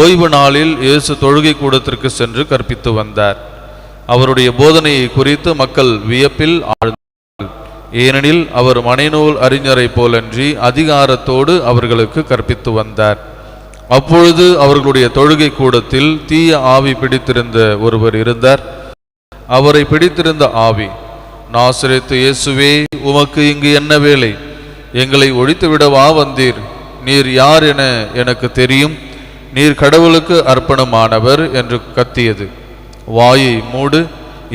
ஓய்வு நாளில் இயேசு தொழுகை கூடத்திற்கு சென்று கற்பித்து வந்தார். அவருடைய போதனையை குறித்து மக்கள் வியப்பில் ஆழ்ந்தார்கள். ஏனெனில் அவர் மனைநூல் அறிஞரை போலன்றி அதிகாரத்தோடு அவர்களுக்கு கற்பித்து வந்தார். அப்பொழுது அவர்களுடைய தொழுகை கூடத்தில் தீய ஆவி பிடித்திருந்த ஒருவர் இருந்தார். அவரை பிடித்திருந்த ஆவி நாசிரித்து இயேசுவே உமக்கு இங்கு என்ன வேலை? எங்களை ஒழித்துவிடவா வந்தீர்? நீர் யார் என எனக்கு தெரியும். நீர் கடவுளுக்கு அர்ப்பணமானவர் என்று கத்தியது. வாயை மூடு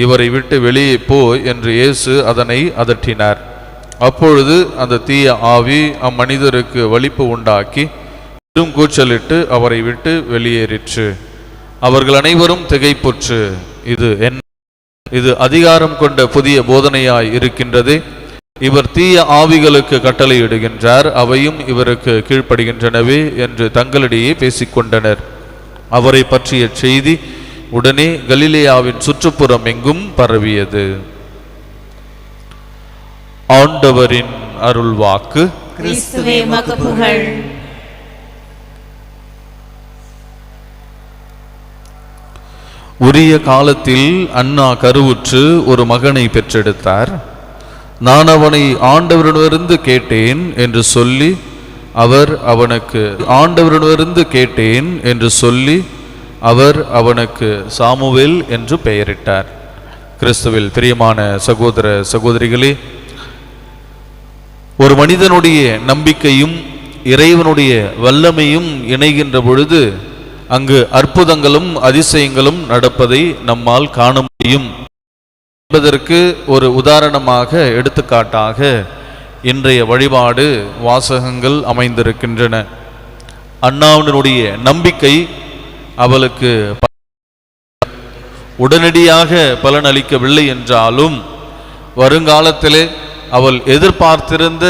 இவரை விட்டு வெளியே போ என்று இயேசு அதனை அதட்டினார். அப்பொழுது அந்த தீய ஆவி அம்மனிதருக்கு வலிப்பு உண்டாக்கி பெரும் கூச்சலிட்டு அவரை விட்டு வெளியேறிற்று. அவர்கள் அனைவரும் திகைப்புற்று. இது என்ன? இது அதிகாரம் கொண்ட புதிய போதனையாய் இருக்கின்றது. இவர் தீய ஆவிகளுக்கு கட்டளையிடுகின்றார் அவையும் இவருக்கு கீழ்ப்படுகின்றனவே என்று தங்களிடையே பேசிக்கொண்டனர். அவரை பற்றிய செய்தி உடனே கலிலேயாவின் சுற்றுப்புறம் எங்கும் பரவியது. ஆண்டவரின் மக்கு புகழ். உரிய காலத்தில் அண்ணா கருவுற்று ஒரு மகனை பெற்றெடுத்தார். நான் அவனை ஆண்டவரிடமிருந்து கேட்டேன் என்று சொல்லி அவர் அவனுக்கு ஆண்டவரிடமிருந்து கேட்டேன் என்று சொல்லி அவர் அவனுக்கு சாமுவேல் என்று பெயரிட்டார். கிறிஸ்துவில் பிரியமான சகோதர சகோதரிகளே ஒரு மனிதனுடைய நம்பிக்கையும் இறைவனுடைய வல்லமையும் இணைகின்ற பொழுது அங்கு அற்புதங்களும் அதிசயங்களும் நடப்பதை நம்மால் காண முடியும். என்பதற்கு ஒரு உதாரணமாக எடுத்துக்காட்டாக இன்றைய வழிபாடு வாசகங்கள் அமைந்திருக்கின்றன. அண்ணாவினுடைய நம்பிக்கை அவளுக்கு உடனடியாக உடனடியாக பலனளிக்கவில்லை என்றாலும் வருங்காலத்திலே அவள் எதிர்பார்த்திருந்த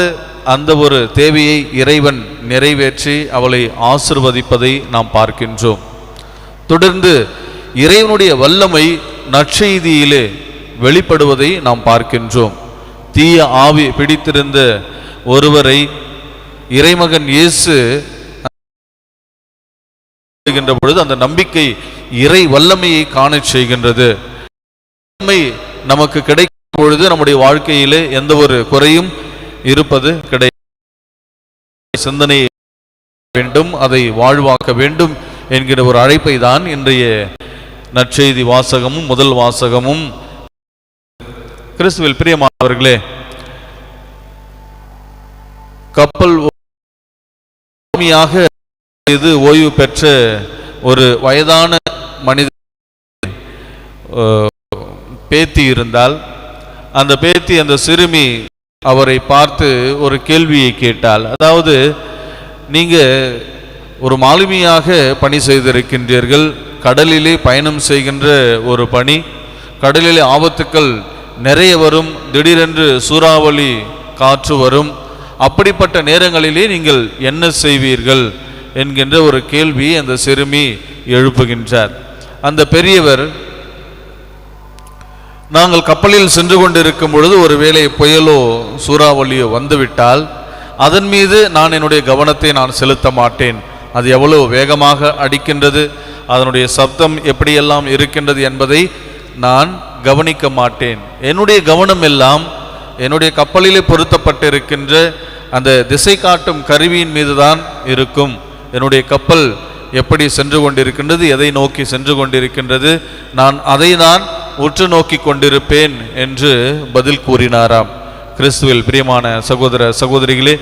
அந்த ஒரு தேவையை இறைவன் நிறைவேற்றி அவளை ஆசிர்வதிப்பதை நாம் பார்க்கின்றோம். தொடர்ந்து இறைவனுடைய வல்லமை நற்செய்தியிலே வெளிப்படுவதை நாம் பார்க்கின்றோம். தீய ஆவி பிடித்திருந்த ஒருவரை இறைமகன் இயேசு பொழுது அந்த நம்பிக்கை இறை வல்லமையை காண செய்கின்றது. வல்லமை நமக்கு கிடைக்கும் பொழுது நம்முடைய வாழ்க்கையிலே எந்த ஒரு குறையும் இருப்பது கிடையாது. சிந்தனை வேண்டும் அதை வாழ்வாக்க வேண்டும் என்கிற ஒரு அழைப்பை தான் இன்றைய நற்செய்தி வாசகமும் முதல் வாசகமும் கிறிஸ்துவில் பிரியமானவர்களே கப்பல் இது ஓய்வு பெற்ற ஒரு வயதான மனித பேத்தி இருந்தால் அந்த பேத்தி அந்த சிறுமி அவரை பார்த்து ஒரு கேள்வியை கேட்டால் அதாவது நீங்க ஒரு மாலுமியாக பணி செய்திருக்கின்றீர்கள் கடலிலே பயணம் செய்கின்ற ஒரு பணி கடலிலே ஆபத்துக்கள் நிறைய வரும். திடீரென்று சூறாவளி காற்று வரும். அப்படிப்பட்ட நேரங்களிலே நீங்கள் என்ன செய்வீர்கள்? என்கின்ற ஒரு கேள்வியை அந்த சிறுமி எழுப்புகின்றார். அந்த பெரியவர் நாங்கள் கப்பலில் சென்று கொண்டிருக்கும் பொழுது ஒருவேளை புயலோ சூறாவளியோ வந்துவிட்டால் அதன் மீது நான் என்னுடைய கவனத்தை நான் செலுத்த மாட்டேன். அது எவ்வளவு வேகமாக அடிக்கின்றது அதனுடைய சப்தம் எப்படியெல்லாம் இருக்கின்றது என்பதை நான் கவனிக்க மாட்டேன். என்னுடைய கவனம் எல்லாம் என்னுடைய கப்பலிலே பொருத்தப்பட்டிருக்கின்ற அந்த திசை காட்டும் கருவியின் மீதுதான் இருக்கும். என்னுடைய கப்பல் எப்படி சென்று கொண்டிருக்கின்றது எதை நோக்கி சென்று கொண்டிருக்கின்றது நான் அதை தான் உற்று நோக்கி கொண்டிருப்பேன் என்று பதில் கூறினாராம். கிறிஸ்துவில் பிரியமான சகோதர சகோதரிகளே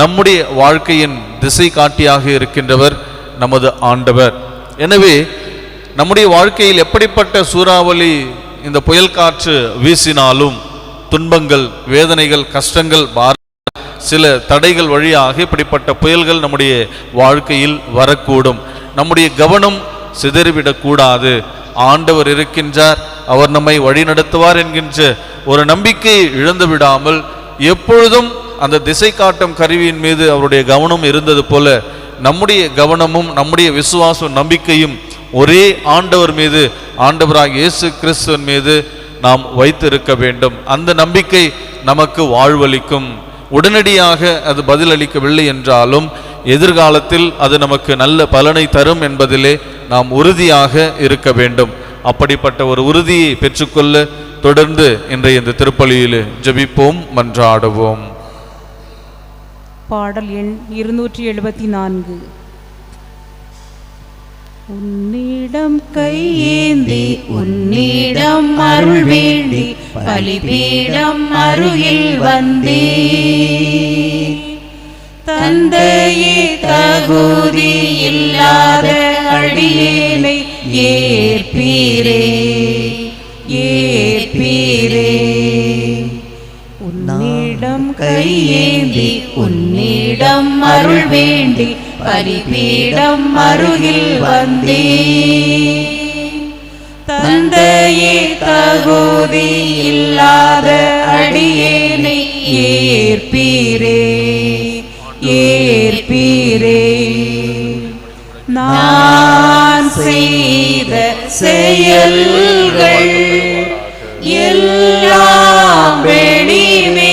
நம்முடைய வாழ்க்கையின் திசை காட்டியாக இருக்கின்றவர் நமது ஆண்டவர். எனவே நம்முடைய வாழ்க்கையில் எப்படிப்பட்ட சூறாவளி இந்த புயல் காற்று வீசினாலும் துன்பங்கள் வேதனைகள் கஷ்டங்கள் பார சில தடைகள் வழியாக இப்படிப்பட்ட புயல்கள் நம்முடைய வாழ்க்கையில் வரக்கூடும். நம்முடைய கவனம் சிதறிவிடக்கூடாது. ஆண்டவர் இருக்கின்றார் அவர் நம்மை வழிநடத்துவார் என்கின்ற ஒரு நம்பிக்கையை இழந்து விடாமல் எப்பொழுதும் அந்த திசை காட்டும் கருவியின் மீது அவருடைய கவனம் இருந்தது போல நம்முடைய கவனமும் நம்முடைய விசுவாசம் நம்பிக்கையும் ஒரே ஆண்டவர் மீது ஆண்டவராக இயேசு கிறிஸ்துவின் மீது நாம் வைத்திருக்க வேண்டும். அந்த நம்பிக்கை நமக்கு வாழ்வளிக்கும். உடனடியாக அது பதிலளிக்கவில்லை என்றாலும் எதிர்காலத்தில் அது நமக்கு நல்ல பலனை தரும் என்பதிலே நாம் உறுதியாக இருக்க வேண்டும். அப்படிப்பட்ட ஒரு உறுதியை பெற்றுக்கொள்ள தொடர்ந்து இன்றைய இந்த திருப்பலியில் ஜெபிப்போம் மன்றாடுவோம். பாடல் எண் இருநூற்றி எழுபத்தி நான்கு. உன்னிடம் கையேந்தி உன்னிடம் அருள் வேண்டி பலிபீடம் அருகில் வந்தே. தந்தையே தகுதி இல்லாத அடியேனை ஏற்பீரே ஏற்பீரே. உன்னிடம் கையேந்தி உன்னிடம் அருள் வேண்டி பலிபீடம் அருகில் வந்தே. தந்தையே தகுதி இல்லாத அடியேனை ஏற்பீரே ஏற்பீரே. நான் செய்த செயல்கள் எல்லாம் வெளிவேஷம்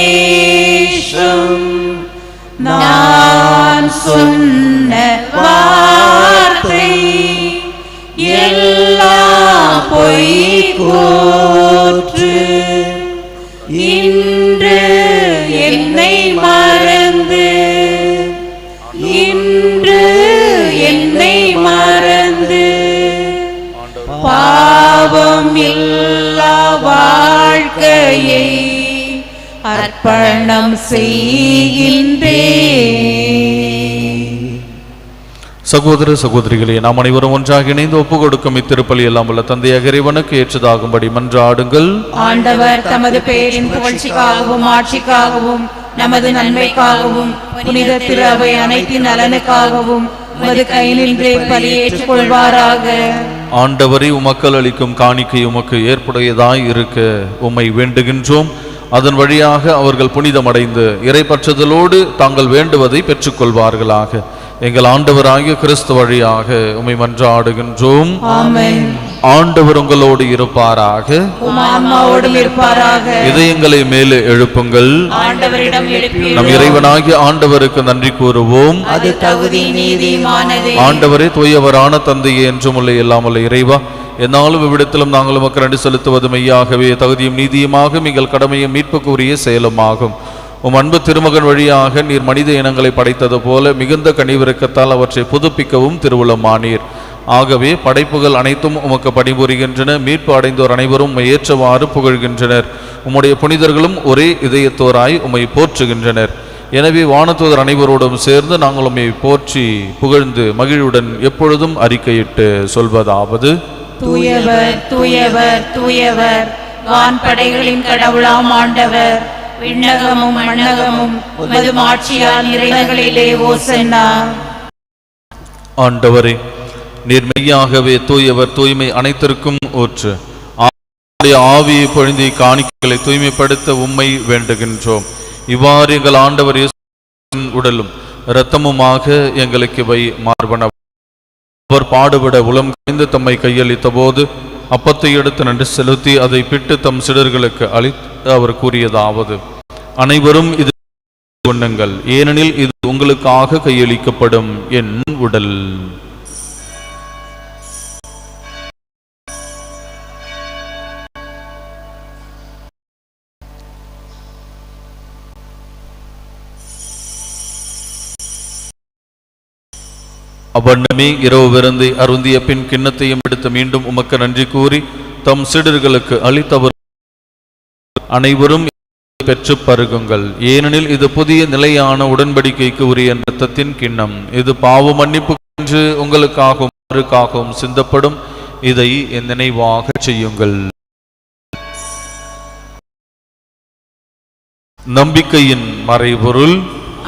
நான் சொன்ன வார்த்தை எல்லா பொய் போற்று இன்று என்னை மறந்து இன்று என்னை மறந்து பாவம் இல்லா வாழ்க்கையை அர்ப்பணம் செய்கின்றேன். சகோதர சகோதரிகளே நாம் அனைவரும் ஒன்றாக இணைந்து ஒப்புக் கொடுக்கும் இத்திருப்பலி எல்லாம் உள்ள தந்தையாக இறைவனுக்கு ஏற்றதாகும்படி மன்றாடுங்கள். ஆண்டவர் தமது பெயரின் புகழ்ச்சிக்காகவும் ஆட்சிக்காகவும் நமது நன்மைக்காகவும் புனித திரு அவை அனைத்தின் நலனுக்காகவும் உமது கையினின்றே பலியேற்றுக் கொள்வாராக. ஆண்டவரை உமக்கள் அளிக்கும் காணிக்கை உமக்கு ஏற்புடையதாய் இருக்க உம்மை வேண்டுகின்றோம். அதன் வழியாக அவர்கள் புனிதமடைந்து இறைப்பற்றுதலோடு தாங்கள் வேண்டுவதை பெற்றுக்கொள்வார்களாக. எங்கள் ஆண்டவராகிய கிறிஸ்து வழியாக உம்மை மன்றாடுகின்றோம். ஆண்டவர் உங்களோடு இருப்பாராக. உம் இதயங்களை மேலே எழுப்புங்கள். நம் இறைவனாகிய ஆண்டவருக்கு நன்றி கூறுவோம். அது தகுதி நீதிமானதே. ஆண்டவரே தூயவரான தந்தையே என்றும் உள்ள இல்லாமல் இறைவா என்னாலும் இவ்விடத்திலும் நாங்கள் உமக்கு நன்றி செலுத்துவது மெய்யாகவே தகுதியும் நீதியுமாக எங்கள் கடமையும் மீட்புக்குரிய செயலுமாகும். உம் அன்பு திருமகன் வழியாக நீர் மனித இனங்களை படைத்தது போல மிகுந்த கனிவிறக்கத்தால் அவற்றை புதுப்பிக்கவும் திருவுளமானீர் ஆகவே படைப்புகள் அனைத்தும் உமக்கு பணிபுரிகின்றன. மீட்பு அடைந்தோர் அனைவரும் உம்மை ஏற்றவாறு புகழ்கின்றனர். உம்முடைய புனிதர்களும் ஒரே இதயத்தோராய் உம்மை போற்றுகின்றனர். எனவே வானத்துவர் அனைவரோடும் சேர்ந்து நாங்கள் உம்மை போற்றி புகழ்ந்து மகிழ்வுடன் எப்பொழுதும் அறிக்கையிட்டு சொல்வதாவது? தூயவர் தூயவர் தூயவர். வான்படைகளின் கடவுளாம் ஆண்டவர். விண்ணகமும் மண்ணகமும் உமது மாட்சியால் நிறைகளிலே ஓசன்னா. ஆண்டவரே நீர் மெய்யாகவே தூயவர் தூய்மை அனைத்திற்கும் ஊற்று. ஆவியை பொழுந்தி காணிக்கைகளை தூய்மைப்படுத்த உண்மை வேண்டுகின்றோம். இவ்வாறு எங்கள் ஆண்டவர் உடலும் இரத்தமுமாக எங்களுக்கு இவை மார்பன அவர் பாடுபட உளம் கழிந்து தம்மை கையளித்த போது அப்பத்தை எடுத்து நன்றி செலுத்தி அதை பிட்டு தம் சிடர்களுக்கு அளித்து அவர் கூறியதாவது. அனைவரும் இது உண்ணுங்கள் ஏனெனில் இது உங்களுக்காக கையளிக்கப்படும் என் உடல். அவ்வண்ணமே இரவு விருந்தை அருந்திய பின் கிண்ணத்தையும் எடுத்து மீண்டும் உமக்கு நன்றி கூறி தம் சிடர்களுக்கு அளித்தவர் அனைவரும் பெற்று பருகுங்கள். ஏனெனில் இது புதிய நிலையான உடன்படிக்கைக்கு உரிய இரத்தத்தின் கிண்ணம். இது பாவ மன்னிப்பு என்று உங்களுக்காகவும் அவருக்காகவும் சிந்தப்படும். இதை என் நினைவாக செய்யுங்கள். நம்பிக்கையின் மறைபொருள்.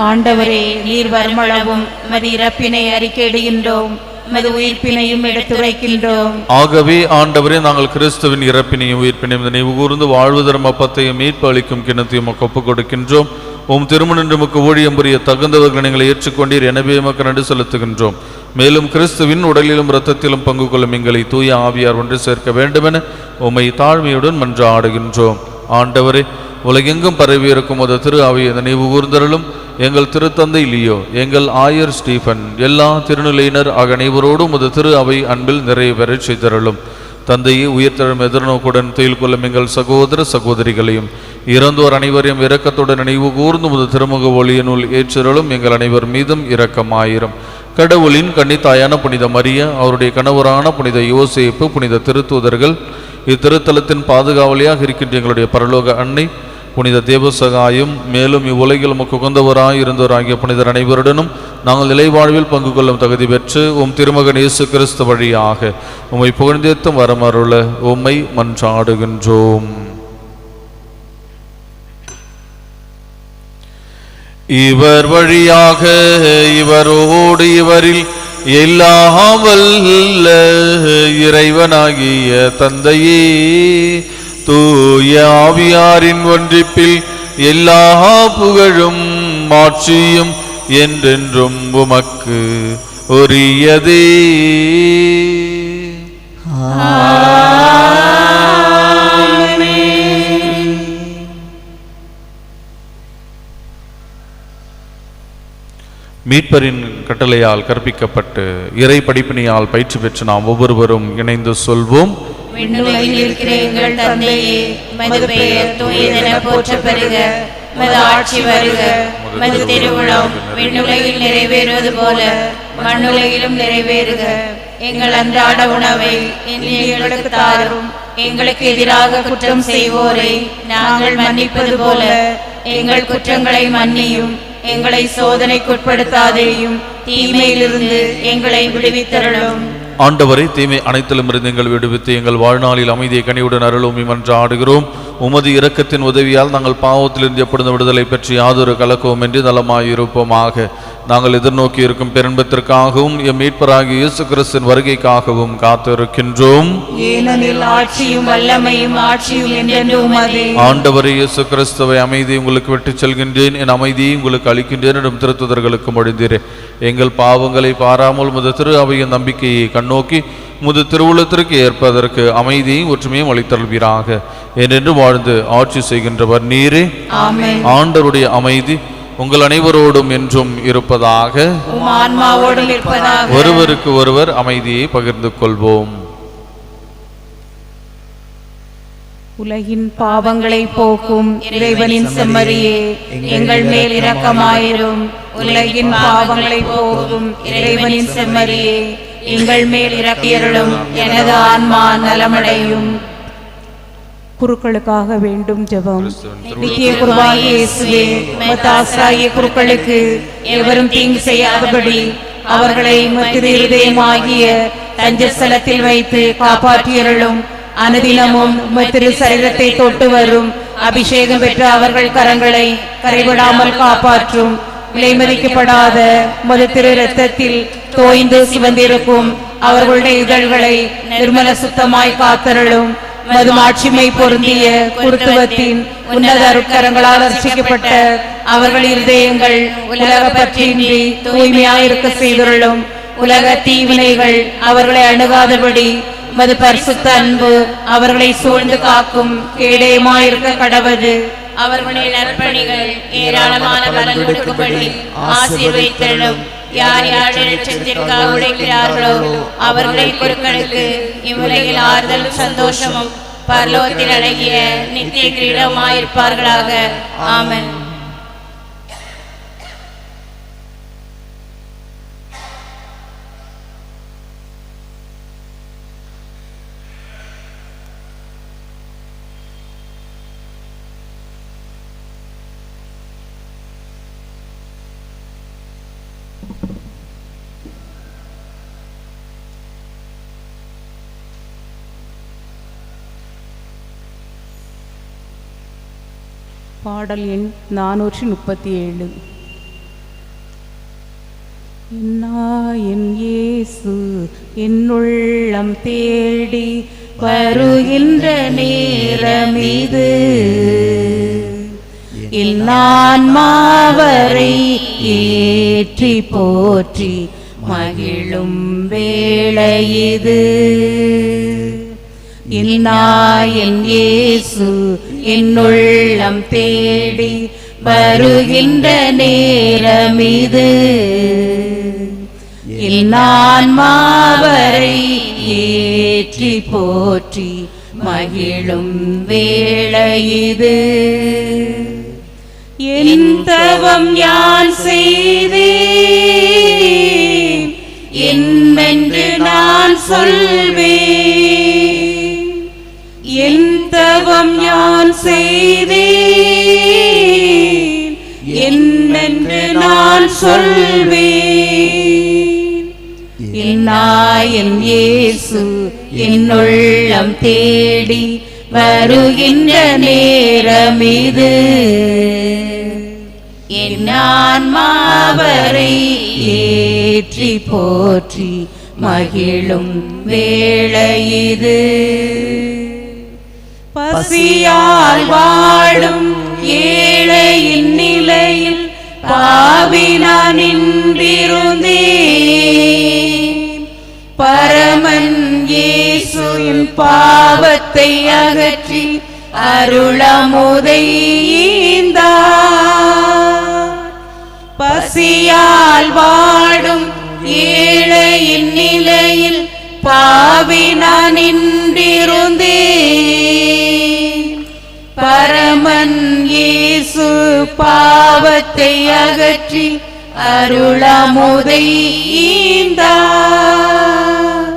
ஆண்டவரே நீர் வருமளவும் மதி இறப்பினை அறிக்கையிடுகின்றோம். மது உயிர்ப்பினையும் எடுத்துரைக்கின்றோம். ஆகவே ஆண்டவரே நாங்கள் கிறிஸ்துவின் இறப்பினையும் உயிர்ப்பினையும் நினைவு கூர்ந்து வாழ்வு தரும் அப்பத்தையும் மீட்பு அளிக்கும் கிணத்தையும் உமக்கு ஒப்புக் கொடுக்கின்றோம். உம் திருமணமுக்கு ஊழியம் புரிய தகுந்தவர்கள் நீங்கள் ஏற்றுக்கொண்டீர் எனவே மக்கள் நன்றி செலுத்துகின்றோம். மேலும் கிறிஸ்துவின் உடலிலும் இரத்தத்திலும் பங்கு கொள்ளும் எங்களை தூய ஆவியார் ஒன்று சேர்க்க வேண்டுமென உம்மை தாழ்மையுடன் மன்றாடுகின்றோம். ஆண்டவரே உலகெங்கும் பரவியிருக்கும் ஒரு திரு ஆவியை நினைவு கூர்ந்தருளும். எங்கள் திருத்தந்தை லியோ எங்கள் ஆயர் ஸ்டீபன் எல்லா திருநிலையினர் ஆக அனைவரோடும் உமது திரு அவை அன்பில் நிறைய பெறச் செய்தருளும். தந்தையை உயிர்த்தெழும் எதிர்நோக்குடன் துயில் கொள்ளும் எங்கள் சகோதர சகோதரிகளையும் இறந்தோர் அனைவரையும் இரக்கத்துடன் நினைவு கூர்ந்து முது திருமுக ஒளியினுள் ஏற்றிரலும் எங்கள் அனைவர் மீதும் இரக்கமாயிரும். கடவுளின் கன்னித்தாயான புனித மரிய அவருடைய கணவரான புனித யோசிப்பு புனித திருத்தூதர்கள் இத்திருத்தலத்தின் பாதுகாவலியாக இருக்கின்ற எங்களுடைய பரலோக அன்னை புனித தேவசகாயும் மேலும் இவ்வுலகில் உமக்கு உகந்தவராய் இருந்தவராகிய புனிதர் அனைவருடனும் நாங்கள் நிலைவாழ்வில் பங்கு கொள்ளும் தகுதி பெற்று உம் திருமகன் இயேசு கிறிஸ்து வழியாக உம்மை புகழ்ந்தேத்தும் வரமருள உம்மை மன்றாடுகின்றோம். இவர் வழியாக இவரோடு இவரில் எல்லா வல்ல இறைவனாகிய தந்தையே தூய ஆவியாரின் ஒன்றிப்பில் எல்லா புகழும் மாட்சியும் என்றென்றும் உமக்கு உரியதே. ஆ. மீட்பரின் கட்டளையால் கற்பிக்கப்பட்டு இறை படிப்பினையால் பயிற்சி பெற்று நாம் ஒவ்வொருவரும் இணைந்து சொல்வோம். எங்கள் மது ஆட்சி வருக. மது திருவிழம் விண்ணுலகில் நிறைவேறுவது போல மண்ணுலகிலும் நிறைவேறுக. எங்கள் அன்றாட உணவை எங்களுக்கு தாரும். எங்களுக்கு எதிராக குற்றம் செய்வோரை நாங்கள் மன்னிப்பது போல எங்கள் குற்றங்களை மன்னியும். எங்களை சோதனைக்குட்படுத்தாதேயும். தீமையிலிருந்து எங்களை விடுவித்தரலும் ஆண்டவரை தீமை அனைத்திலும் இருந்து எங்கள் விடுவித்து எங்கள் வாழ்நாளில் அமைதியை கனிவுடன் அருளும் என்று ஆடுகிறோம். உமது இரக்கத்தின் உதவியால் நாங்கள் பாவத்திலிருந்து எப்பொழுதும் விடுதலை பற்றி யாதொரு கலக்குவோம் என்று நலமாயிருப்போமாக. நாங்கள் எதிர்நோக்கி இருக்கும் பெருன்பத்திற்காகவும் எம் மீட்பராகிய இயேசு கிறிஸ்தின் வருகைக்காகவும் காத்திருக்கின்றோம். ஆண்டவரே இயேசு கிறிஸ்துவை அமைதி உங்களுக்கு விட்டுச் செல்கின்றேன். என் அமைதியை உங்களுக்கு அளிக்கின்றேன். என்றும் திருத்துதர்களுக்கு மொழிந்தீரே. எங்கள் பாவங்களை பாராமல் முத திரு அவையின் நம்பிக்கையை கண்ணோக்கி முது திருவுளத்திற்கு ஏற்பதற்கு அமைதியையும் ஒற்றுமையும் அளித்தல்வீராக என்றென்று வாழ்ந்து ஆட்சி செய்கின்றவர் நீரே. ஆமென். ஆண்டவருடைய அமைதி உங்கள் அனைவரோடும் என்றும் இருப்பதாக ஒருவருக்கு ஒருவர் அமைதியை பகிர்ந்து கொள்வோம். உலகின் பாவங்களை போக்கும் இறைவனின் செம்மறியே எங்கள் மேல் இரக்கமாயிரும். உலகின் பாவங்களை போக்கும் இறைவனின் செம்மறியே எங்கள் மேல் இறக்கியருளும் எனது ஆன்மா நலமடையும். குருக்களுக்காக வேண்டும் ஜெபம். நித்திய குருவாகிய இயேசுவே மத்தாசாகிய குருக்களுக்கு எவரும் தீங்கு செய்யாதபடி அவர்களை மத்திய இருதயமாகிய தஞ்சஸ்தலத்தில் வைத்து காப்பாற்றியருளும். அனுதினமும் மத்திரு சரீரத்தை தொட்டு வரும். அபிஷேகம் பெற்ற அவர்கள் கரங்களை கரைவிடாமல் காப்பாற்றும். விலைமதிக்கப்படாத மது திரு ரத்தத்தில் தோய்ந்து சிவந்திருக்கும். அவர்களுடைய இதழ்களை நிர்மல சுத்தமாய் காத்தருளும். மதுமாட்சிமை பொருந்திய குருத்துவத்தின் உன்னத அருக்கரங்களால் அர்ச்சிக்கப்பட்ட அவர்கள் இருதயங்கள் உலக பற்றின்றி தூய்மையாயிருக்க செய்துள்ளோம் உலக தீவினைகள் அவர்களை அணுகாதபடி மது பரிசுத்த அன்பு அவர்களை சூழ்ந்து காக்கும் கேடயமாயிருக்க கடவது அவர்களுடைய நற்பணிகள் ஏராளமான பலன் கொடுக்கும்படி ஆசீர்வைத்தருளும் யார் யார் லட்சத்திற்காக உழைக்கிறார்களோ அவர்களை குருக்களுக்கு இவ்வுலகில் ஆறுதலும் சந்தோஷமும் பரலோகத்தில் அழகிய நித்திய கிரீடமாயிருப்பார்களாக ஆமன். பாடல் எண் நானூற்றி முப்பத்தி ஏழு என் இயேசு என்னுள்ளம் தேடி வருகின்ற நேரம் இது என் ஆன்மாவரை ஏற்றி போற்றி மகிழும் வேளையிது. இது என் இயேசு என்னுள்ளம் தேடி வருகின்ற நேரம் இது நான் மாவரை ஏற்றி போற்றி மகிழும் வேளை இது என் தவம் யான் செய்தேன்? என்னென்று நான் சொல்வேன். சொல்வேன். என் நாயன் இயேசு என்னுள்ளம் தேடி வருகின்ற நேரம் இது என் ஆன்மாவரை ஏற்றி போற்றி மகிழும் வேளையிது. பசியால் வாழும் ஏழை பாவினா நின்றிருந்தேன் பரமன் இயேசுவின் பாவத்தை அகற்றி அருளமுதையீந்தார் பசியால் வாடும் ஏழையின் நிலையில் பாவினா நின்றிருந்தேன் பரமன் பாவத்தை அகற்றி அருளமுதை ஈந்தார்.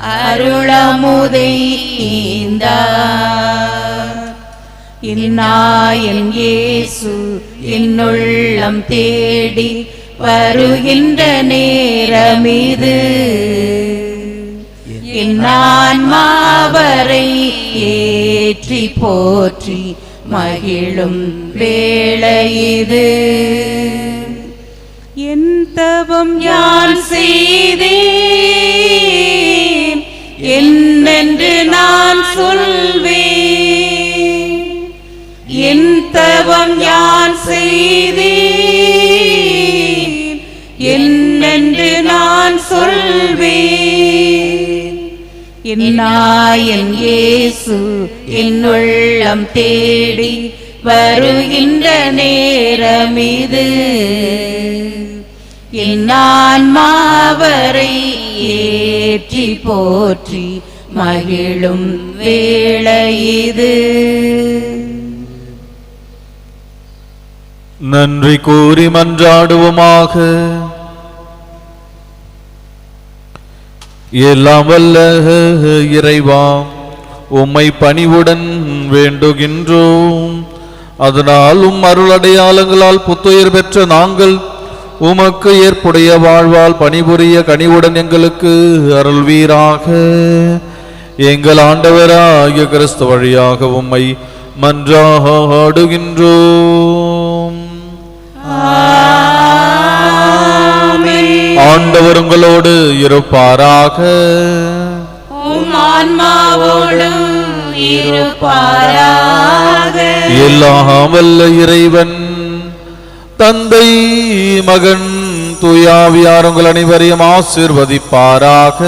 அருளமுதை ஈந்தார். இந்நாயன் இயேசு என்னுள்ளம் தேடி வருகின்ற நேரமிது. இது நான் மாவரை ஏற்றி போற்றி மகிழும் வேளையிது இது. என் தவம் யான் செய்தேன்? என்னென்று நான் சொல்வேன்? என் தவம் யான் செய்தேன்? என்னென்று நான் சொல்வேன்? என் நாயன் இயேசு என்னுள்ளம் தேடி வருகின்ற நேரம் இது என் ஏற்றி போற்றி மகிழும் வேளை இது நன்றி கூறி மன்றாடுவோமாக. எல்லாம் வல்ல இறைவா உம்மை பணிவுடன் வேண்டுகின்றோம். அதனால் உம் அருள் அடையாளங்களால் புத்துயிர் பெற்ற நாங்கள் உமக்கு ஏற்புடைய வாழ்வால் பணிபுரிய கனிவுடன் எங்களுக்கு அருள்வீராக. எங்கள் ஆண்டவராகிய கிறிஸ்து வழியாக உம்மை மன்றாடுகின்றோம் ஆண்டவர் உங்களோடு இருப்பாராக. இருப்பாராக எல்லாம் வல்ல இறைவன் தந்தை மகன் தூயாவியார் உங்கள் அனைவரையும் ஆசீர்வதிப்பாராக.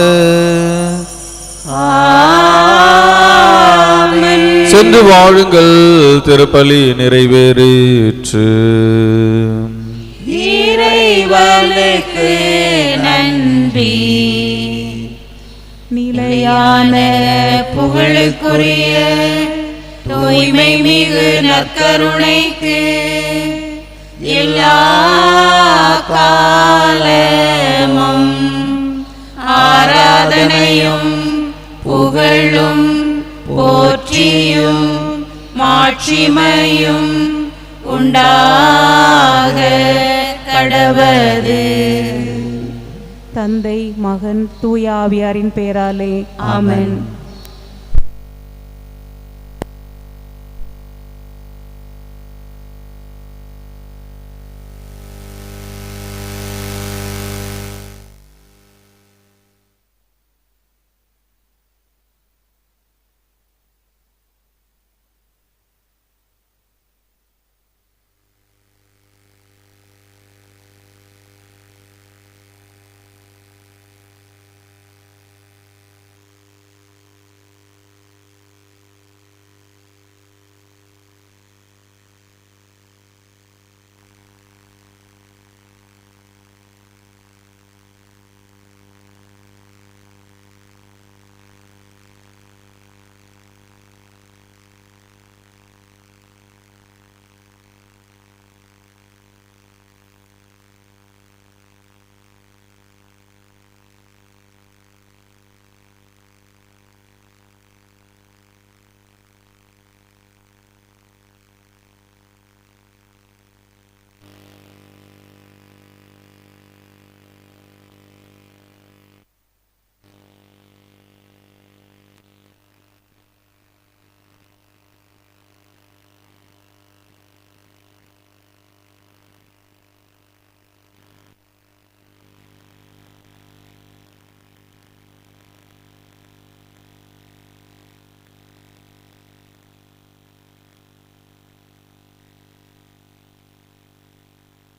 சென்று வாழுங்கள் திருப்பலி நிறைவேறிற்று. நன்றி. நிலையான புகழுக்குரிய தூய்மை மிகு நற்கருணைக்கு எல்லா காலமும் ஆராதனையும் புகழும் போற்றியும் மாட்சிமையும் உண்டாக கடவது தந்தை மகன் தூய ஆவியாரின் பேராலே ஆமென்.